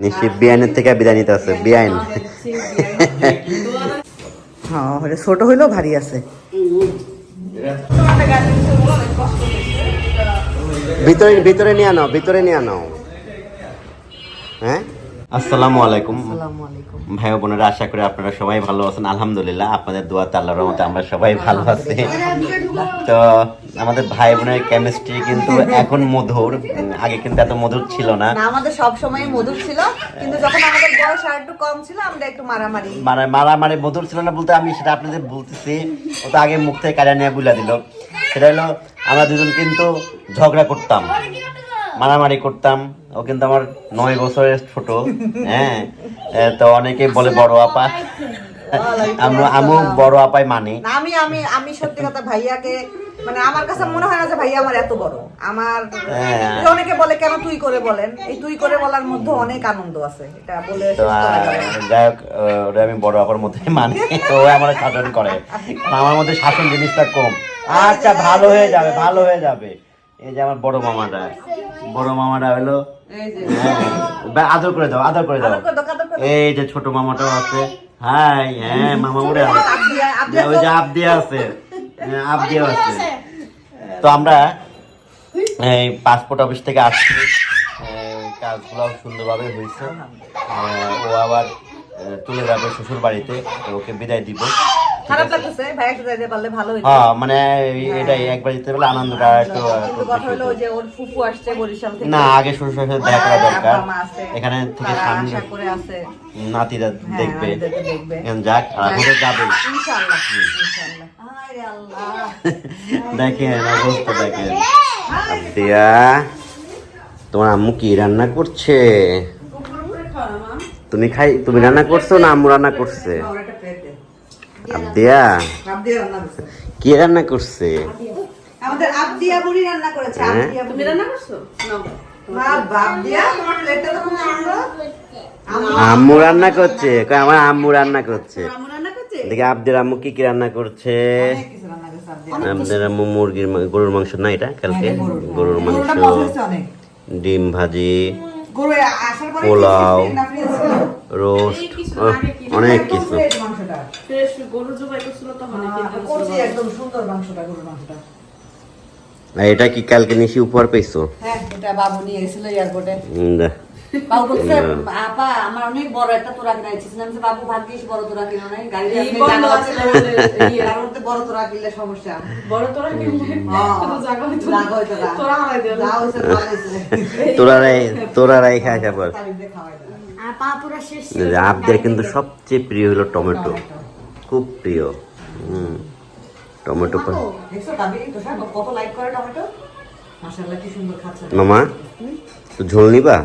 নিশ্চয় বিয়ানের থেকে বিদায় নিতে আছে বিআইন হ্যাঁ ছোট হইলেও ভারী আছে। ভিতরে ভিতরে নিয়ে আনো ভিতরে নিয়ে আনো। হ্যাঁ? আসসালামু আলাইকুম। ভাই বোনেরা আশা করি আপনারা সবাই ভালো আছেন। আলহামদুলিল্লাহ আপনাদের দোয়াতে আল্লাহর রহমতে আমরা সবাই ভালো আছি। তো আমাদের ভাই বোনের কেমিস্ট্রি কিন্তু এখন মধুর। আগে কিন্তু এত মধুর ছিল না। আমাদের সব সময় মধুর ছিল কিন্তু যখন আমাদের বয়স আর একটু কম ছিল আমরা একটু মারামারি। মানে মারামারি মধুর ছিল না বলতে আমি সেটা আপনাদের বলতেছি। ও তো আগে মুখ থেকে কাজা নিয়ে বুলা দিল। সেটা হলো আমরা দুজন কিন্তু ঝগড়া করতাম। মারামারি করতাম। ও কিন্তু আমার নয় বছরের ছোট হ্যাঁ? তো অনেকে বলে বড় আপা। আমরা আমু বড় আপাই মানি। আমি আমি আমি সত্যি কথা ভাইয়াকে মানে আমার কাছে মনে হয় না যে ভাইয়া আমার এত বড়। আমার হ্যাঁ। অনেকে বলে কেন তুই করে বলেন? এই তুই করে বলার মধ্যে অনেক আনন্দ আছে। এটা বলে। যাই হোক ওটা আমি বড় আপার মধ্যে মানি। তো ও আমার শাসন করে। আমার মধ্যে শাসন জিনিসটা কম। আচ্ছা ভালো হয়ে যাবে ভালো হয়ে যাবে। এই যে আমার বড় মামাটা। বড় মামাটা হলো হ্যাঁ, আদর করে দাও আদর করে দাও। এই যে ছোট মামাটাও আছে। হাই হ্যাঁ মামা উড়ে আবদিয়া ওই যে আপ দিয়ে আছে। হ্যাঁ, আপ দিয়ে আছে। তো আমরা এই পাসপোর্ট অফিস থেকে আসছি। কাজগুলো সুন্দরভাবে হয়েছে। ও আবার চলে যাবে শ্বশুর বাড়িতে ওকে বিদায় দিব। খারাপ লাগতেছে ভাইয়া একটু যাইতে পারলে ভালো হইতো। হ্যাঁ মানে এটাই একবার যেতে পারলে আনন্দটা একটু কথা হলো যে ওর ফুফু আসছে বরিশাল থেকে। না আগে শ্বশুর শাশুড়ির সাথে দেখা করা দরকার। এখানে থেকে সামনে করে আছে। নাতিরা হ্যাঁ, দেখবে। নাতিদেরকে দেখবে। যাক আর যাবে। ইনশাআল্লাহ ইনশাআল্লাহ। আরে আল্লাহ। দেখেন অবস্থা দেখেন। আব্দিয়া তোমার আম্মু কি রান্না করছে? তুমি খাই তুমি রান্না করছ না আম্মু রান্না করছে আমার একটা প্লেট দে আব্দিয়া? আবদিয়া রান্না করছে। কি রান্না করছে? আমাদের আবদিয়া বুড়ি রান্না করেছে হ্যাঁ? আবদিয়া তুমি রান্না করছ? মা বাপ দিয়া তোমার প্লেটটা তো খুব সুন্দর। আম্মু রান্না করছে। কই আমার আম্মু রান্না করছে। আম্মু রান্না করছে? দেখি আব্দের আম্মু কি কি রান্না করছে? অনেক কিছু রান্না করছে আবদিয়া। আব্দের আম্মু মুরগির গরুর মাংস না এটা কালকে? গরুর মাংস। ডিম ভাজি। পোলাও। রোস্ট। অনেক কিছু। ফ্রেশ গরু জবাই করছিল তখন হ্যাঁ, করছি একদম সুন্দর মাংসটা গরুর মাংসটা। এটা কি কালকে নিশি উপহার পেয়েছ? হ্যাঁ এটা বাবু নিয়ে গেছিল এয়ারপোর্টে। বাবু বলছে আপা আমার অনেক বড় একটা তোরা কিনা ইচ্ছে আমি বাবু ভাগ্যিস বড় তোরা কিনো নাই। গাড়ি এই আছে আমাদের ইয়ে। বড় তোরা কিনলে সমস্যা। বড় তোরা কিনলে হ্যাঁ, জায়গা হইতো না। হইতো তোরা হারাই দিল যা হইছে ভালো হইছে। তোরারাই তোরারাই খায় আবদের কিন্তু সবচেয়ে প্রিয় হলো টমেটো। খুব প্রিয়। হুম। টমেটো কত লাইক করে টমেটো? মামা তো ঝোল নিবা?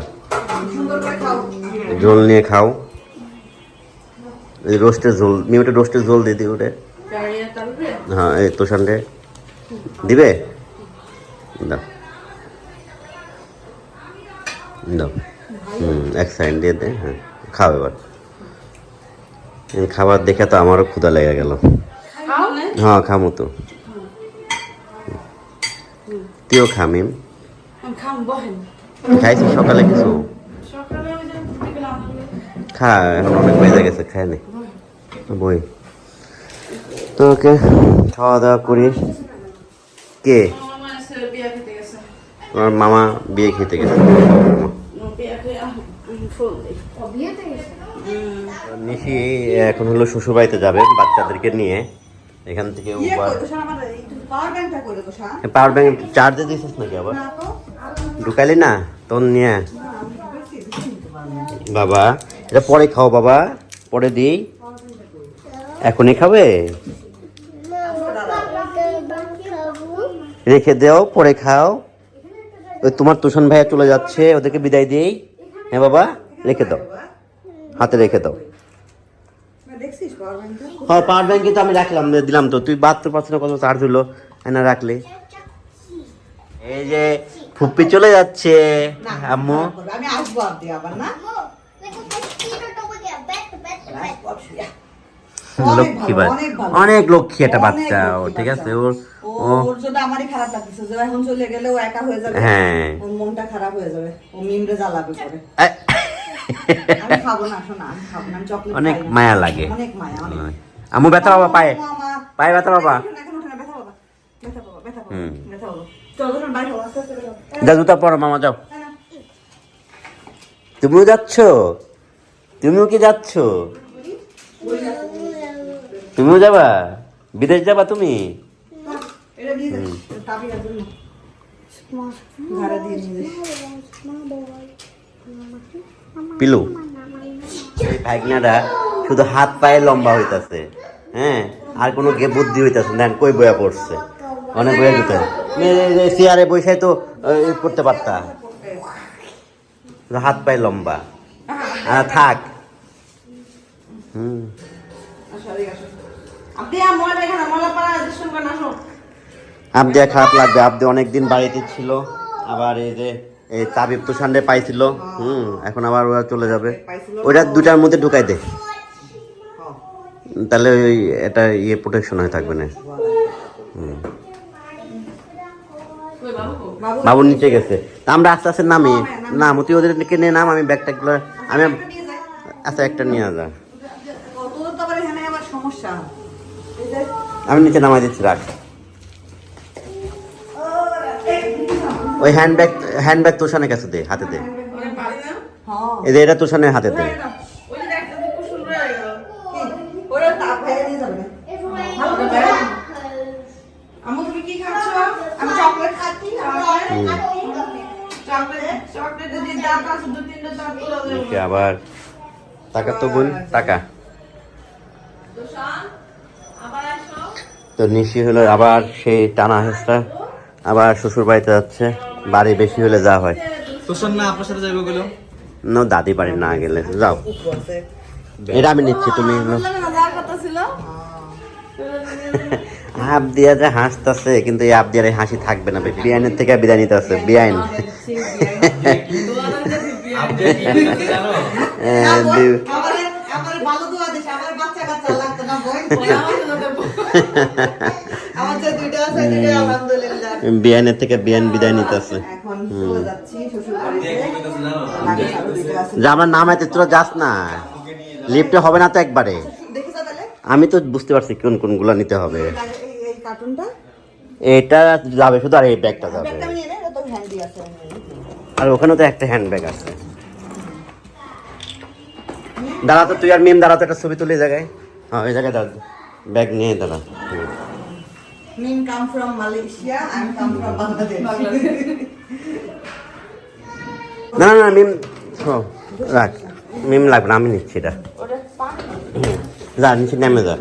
ঝোল নিয়ে খাও। এই রোস্টের ঝোল নিয়ে রোস্টের ঝোল দিয়ে দিই ওটা হ্যাঁ এই তোষানটে দিবে? দাও। দাও হুম, এক সাইড দিয়ে দে হ্যাঁ খাও এবার। খাবার দেখে তো আমারও ক্ষুধা লেগে গেল। হ্যাঁ খামো তো। তুইও খামিম খাম খাইছি সকালে কিছু? খা, এখন অনেক বেজে গেছে খায় নি। বই। তো ওকে খাওয়া দাওয়া করি। কে? তোমার মামা বিয়ে খেতে গেছে। নিশি এখন হলো শ্বশুর বাড়িতে যাবে বাচ্চাদেরকে নিয়ে। এখান থেকে আমার পাওয়ার ব্যাংক চার্জে দিছিস নাকি আবার? ঢুকালি না তোর নিয়ে। বাবা এটা পরে খাও বাবা পরে দিই। এখনই খাবে? রেখে দাও পরে খাও। ওই তোমার তুষান ভাইয়া চলে যাচ্ছে ওদেরকে বিদায় দিই হ্যাঁ বাবা রেখে দাও। হাতে রেখে দাও। হ্যাঁ পাওয়ার ব্যাংকে তো আমি রাখলাম দিলাম তো। তুই বাহাত্তর পার্সেন্ট কত চার্জ হলো? না রাখলে। এই যে ফুপ্পি চলে যাচ্ছে। আম্মু। আমি আসব আবার না? অনেক লক্ষ্মী অনেক লক্ষ্মী একটা বাচ্চা ও ঠিক আছে? ওর ওর জন্য আমারই খারাপ লাগতেছে যে এখন চলে গেলে ও একা হয়ে যাবে। হ্যাঁ। ওর মনটা খারাপ হয়ে যাবে। ও মিমরে জ্বালাবে পরে। আমি খাব না শোনা আমি খাব না চকলেট অনেক মায়া লাগে। অনেক মায়া অনেক। আমু ব্যথা বাবা পায়ে। পায়ে ব্যথা বাবা। যা জুতা পরো মামা যাও। তুমিও যাচ্ছ? তুমিও কি যাচ্ছ? তুমিও যাবা? বিদেশ যাবা তুমি? এটা দিয়ে দে জন্য পিলু এই ভাগনাটা শুধু হাত পায়ে লম্বা হইতাছে হ্যাঁ? আর কোনো গে বুদ্ধি হইতাছে না। কই বয়া পড়ছে? অনেক বয়া দিতে চেয়ারে বসে তো পড়তে পারতা। হাত পায়ে লম্বা। থাক। হুম। আবদিয়া খারাপ লাগবে আবদি অনেকদিন বাড়িতে ছিল আবার এই যে এই তাবিব তুষান্ডে পাইছিল হুম এখন আবার ওরা চলে যাবে। ওইটা দুটার মধ্যে ঢুকাই দে। তাহলে ওই এটা ইয়ে প্রোটেকশন হয়ে থাকবে না। হুম। বাবু নিচে গেছে। তা আমরা আস্তে আস্তে নামি। না মতি ওদেরকে নিয়ে নাম আমি ব্যাগটা গুলো আমি আচ্ছা একটা নিয়ে যে আমি নিচে নামাই দিচ্ছি রাখ। ওই হ্যান্ডব্যাগ হ্যান্ডব্যাগ তোষানের কাছে দে হাতে দে। হ্যাঁ যে এটা তোষানের হাতে দে। আবার টাকা তো বোন টাকা। তো নিশি হলো আবার সেই টানা হেসটা আবার শ্বশুর বাড়িতে যাচ্ছে। বাড়ি বেশি হলে যা হয়। তোর না আপনার সাথে যাইব গেলো না দাদি বাড়ি না গেলে। যাও। এটা আমি নিচ্ছি তুমি হাফ দিয়া যে হাসতেছে কিন্তু এই হাফ দিয়ার এই হাসি থাকবে না বেশি। বিআইনের থেকে বিদায় নিতে আছে বিআইন হ্যাঁ, আমার যে দুইটা আছে দুইটা আলহামদুলিল্লাহ। থেকে বিআইন বিদায় নিতে আছে এখন যাচ্ছি শ্বশুর বাড়িতে যে আমার নাম আছে তোরা যাস না। লিফটে হবে না তো একবারে। আমি তো বুঝতে পারছি কোন কোনগুলো নিতে হবে। এই এই কার্টুনটা? এটা যাবে শুধু আর এই ব্যাগটা যাবে। হ্যান্ডি আছে আর ওখানে তো একটা হ্যান্ড ব্যাগ আছে দাঁড়া তো তুই আর মিম দাঁড়া তো একটা ছবি তুলে এই জায়গায়। হ্যাঁ ওই জায়গায় দাঁড়া। ব্যাগ নিয়ে দাঁড়া। Mim come from Malaysia I come from Bangladesh না না মিম রাখ মিম লাগবে না আমি নিচ্ছি এটা যা নিচে নেমে যা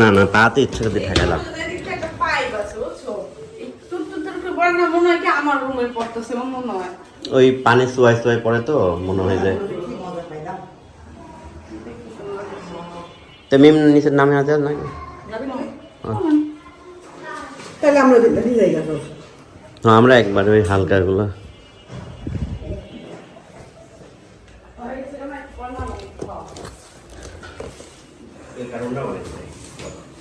না না তাতে ইচ্ছে করে পড়ে না মনে কি আমার রুমে পড়তেছে মনে হয় ওই পানি সোয়াই সোয়াই পড়ে তো মনে হয় যে তো মিম নিচের নামে আছে না তাহলে আমরা হ্যাঁ আমরা একবার ওই হালকাগুলো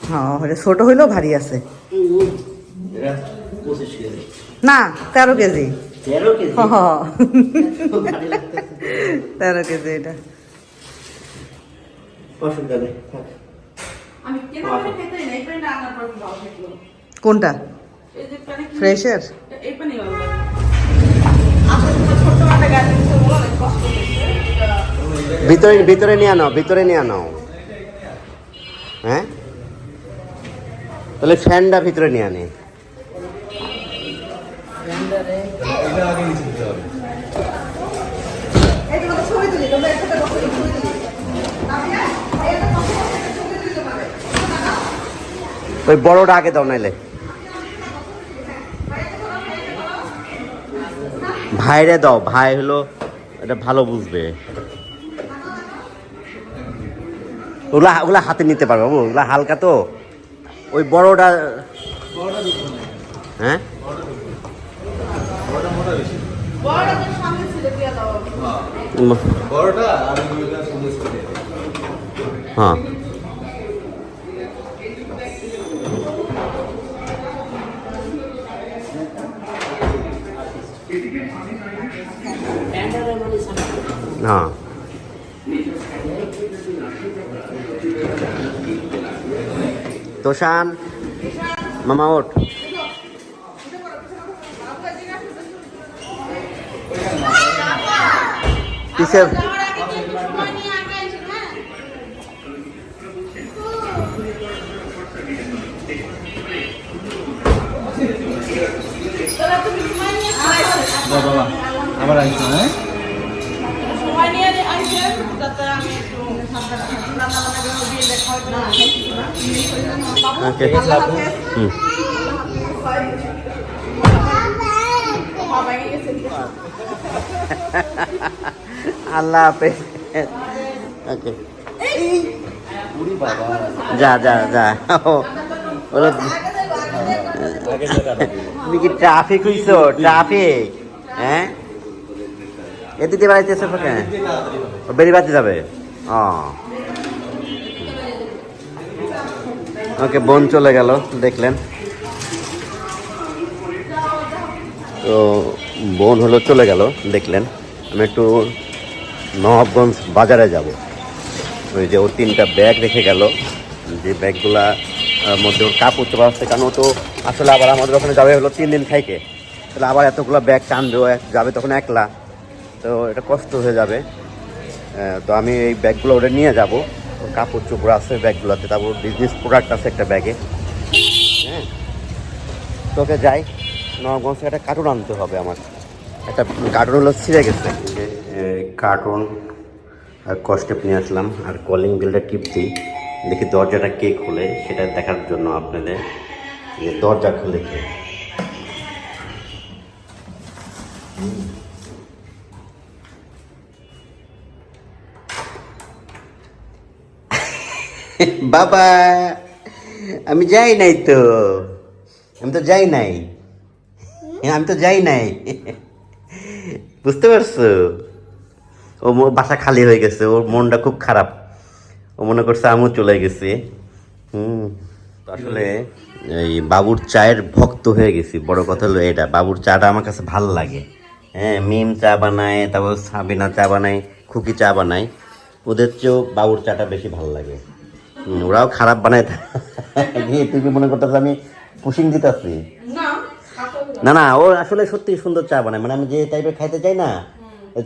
হ্যাঁ ছোট হইলেও ভারী আছে। না তেরো কেজি। তেরো কেজি। তেরো কেজি এটা। অসুবিধা নেই থাক। কোনটা? এই যে পানি কি- ফ্রেশের? ভিতরে ভিতরে নিয়ে নাও ভিতরে নিয়ে নাও হ্যাঁ? তাহলে ফ্যানটা ভিতরে নিয়ে আনে এটা আগে নিচে দিতে হবে ছবি তুলি তোমরা একসাথে বসে ছবি তুলি ওই বড়টা আগে দাও নাইলে। ভাইরে দাও ভাই হলো এটা ভালো বুঝবে। ওগুলা ওগুলা হাতে নিতে পারবে বাবু ওগুলা হালকা তো। ওই বড়টা হ্যাঁ? বড়টা হ্যাঁ তোষান মামা ওঠ। পিছে আগে কি একটু যা যা যা। তুমি কি ট্রাফিক হইছো? ট্রাফিক হ্যাঁ? এ দিতে বাড়াইতেছে কেন বেরিবাতে যাবে? ও। ওকে, বোন চলে গেল, দেখলেন। তো বোন হলো চলে গেল, দেখলেন। আমি একটু নবাবগঞ্জ বাজারে যাব। ওই যে ও তিনটা ব্যাগ রেখে গেল। যে ব্যাগগুলা মধ্যে ওর কাপড় চোপড় আসছে, কারণ ও তো আসলে আবার আমাদের ওখানে যাবে হলো তিন দিন থাইকে তাহলে আবার এতগুলো ব্যাগ টানবে যাবে তখন একলা। তো এটা কষ্ট হয়ে যাবে। তো আমি এই ব্যাগগুলো ওটা নিয়ে যাব। কাপড় চোপড় আছে ব্যাগগুলোতে, তারপর বিজনেস প্রোডাক্ট আছে একটা ব্যাগে। হ্যাঁ। তোকে যাই নবাবগঞ্জ থেকে একটা কার্টুন আনতে হবে আমার। একটা কার্টুন হলো ছিঁড়ে গেছে। কার্টুন আর কস্টেপ নিয়ে আসলাম। আর কলিং বিলটা টিপছি। দেখি দরজাটা কে খোলে, সেটা দেখার জন্য আপনাদের। দরজা খুলে কে বাবা, আমি যাই নাই তো। আমি তো যাই নাই। আমি তো যাই নাই। বুঝতে পারছ? ও বাসা খালি হয়ে গেছে, ওর মনটা খুব খারাপ। ও মনে করছে আমিও চলে গেছি। হুম আসলে এই বাবুর চায়ের ভক্ত হয়ে গেছি। বড় কথা হলো এটা, বাবুর চাটা আমার কাছে ভালো লাগে। হ্যাঁ মিম চা বানায়, তারপর সাবিনা চা বানায়, খুকি চা বানায়। ওদের চেয়েও বাবুর চাটা বেশি ভালো লাগে। ওরাও খারাপ বানায় তুই কি মনে করতেছ আমি পুশিং দিতেছি? না না না ও আসলে সত্যি সুন্দর চা বানায়। মানে আমি যে টাইপের খাইতে চাই না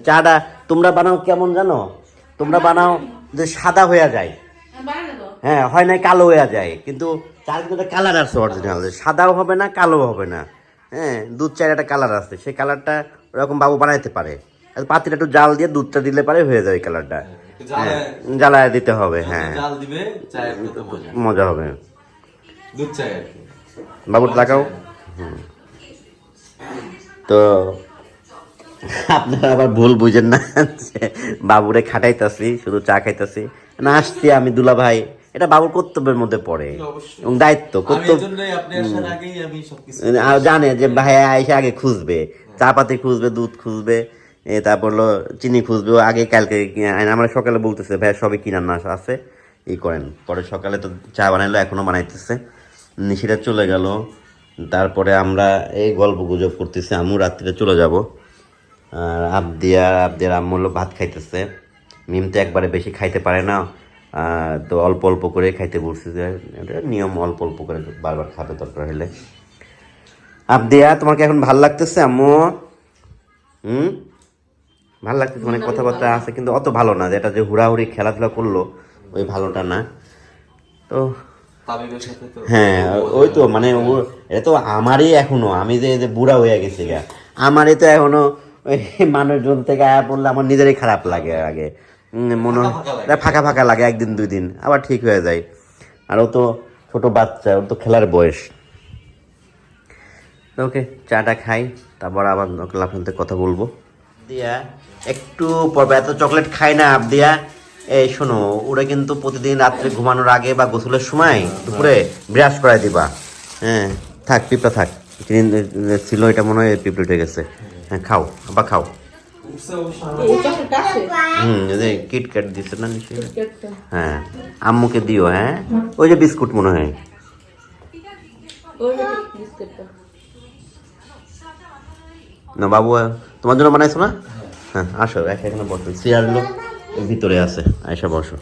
চাটা তোমরা বানাও কেমন জানো? তোমরা বানাও যে সাদা হয়ে যায়। হ্যাঁ হয় না কালো হয়ে যায়। কিন্তু চার কিন্তু কালার আছে অরিজিনাল সাদাও হবে না কালো হবে না। হ্যাঁ দুধ চায়ের একটা কালার আছে। সেই কালারটা ওরকম বাবু বানাইতে পারে। আর পাতিটা একটু জাল দিয়ে দুধটা দিলে পারে হয়ে যাবে কালারটা হ্যাঁ জ্বালায় দিতে হবে হ্যাঁ। জাল দিবে মজা। হবে। দুধ চাই আর কি। বাবু লাগাও। তো আপনারা আবার ভুল বুঝেন না বাবুরে খাটাইতাছি শুধু চা খাইতাছি। না আসছি আমি দুলা ভাই। এটা বাবুর কর্তব্যের মধ্যে পড়ে। এবং দায়িত্ব কর্তব্য জানে যে ভাইয়া এসে আগে খুঁজবে। চা পাতি খুঁজবে দুধ খুঁজবে। তারপর হলো চিনি খুঁজবে, আগে কালকে আমরা সকালে বলতেছে, ভাই সবই কিনার না আছে? ই করেন। পরে সকালে তো চা বানাইলো, এখনও বানাইতেছে। নিশিরা চলে গেল। তারপরে আমরা এই গল্প গুজব করতেছি আমু রাত্রিরে চলে যাব। আর আবদিয়া আবদিয়ার আম্মু হলো ভাত খাইতেছে। মিম তো একবারে বেশি খাইতে পারে না। তো অল্প অল্প করে খাইতে বলছি যে নিয়ম, অল্প অল্প করে বারবার খাবে দরকার হলে আবদিয়া, তোমাকে এখন ভালো লাগতেছে, আম্মু? হুম? ভালো লাগতেছে মানে কথাবার্তা আছে কিন্তু অত ভালো না যেটা যে হুড়াহুড়ি খেলাধুলা করল ওই ভালোটা না। তো তাবিবের সাথে তো হ্যাঁ ওই তো মানে ও এটা তো আমারই এখনও আমি যে যে বুড়া হয়ে গেছি গা আমারই তো এখনও ওই মানুষজন থেকে আয়া পড়লে আমার নিজেরই খারাপ লাগে আগে। মনে হয়- ফাঁকা ফাঁকা লাগে। একদিন দুই দিন আবার ঠিক হয়ে যায়। আর ও তো ছোটো বাচ্চা ওর তো খেলার বয়স। ওকে চাটা খাই তারপর আবার ওকে লাফানতে কথা বলব। দিয়া একটু পর্বে এত চকলেট খাই না আবদিয়া এই শোনো ওরা কিন্তু প্রতিদিন রাত্রে ঘুমানোর আগে বা গোসলের সময় দুপুরে ব্রাশ করাই দিবা। হ্যাঁ থাক পিঁপড়া থাক। ছিল এটা মনে হয় পিঁপড়ে উঠে গেছে। হ্যাঁ খাও আবার খাও। হুম কিটক্যাট দিচ্ছে না হ্যাঁ আম্মুকে দিও হ্যাঁ? ওই যে বিস্কুট মনে হয়। না বাবু তোমার জন্য বানাইছো না? হ্যাঁ আসো একা এখানে বসো। চেয়ারগুলো ভিতরে আছে। আয়সা বসো।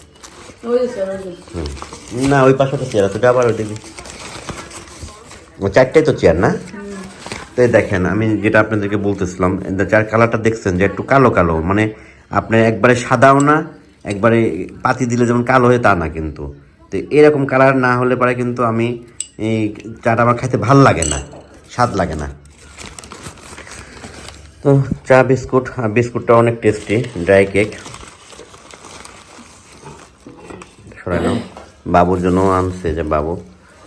না ওই পাশে তো চেয়ার আছে আবার ওই দিকে ও চারটাই তো চেয়ার না? তো দেখেন আমি যেটা আপনাদেরকে বলতেছিলাম চার কালারটা দেখছেন যে একটু কালো কালো মানে আপনি একবারে সাদাও না একবারে পাতি দিলে যেমন কালো হয় তা না কিন্তু। তো এরকম কালার না হলে পরে কিন্তু আমি এই চাটা আমার খাইতে ভালো লাগে না স্বাদ লাগে না। তো চা বিস্কুট আর বিস্কুটটা অনেক টেস্টি ড্রাই কেক সরাই নাও বাবুর জন্য আনছে যে বাবু।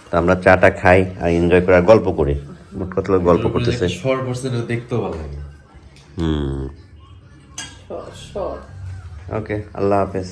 তো আমরা চাটা খাই আর এনজয় করে আর গল্প করি। মোট কথা গল্প করতেছে। দেখতেও ভালো লাগে। হুম। ওকে আল্লাহ হাফেজ।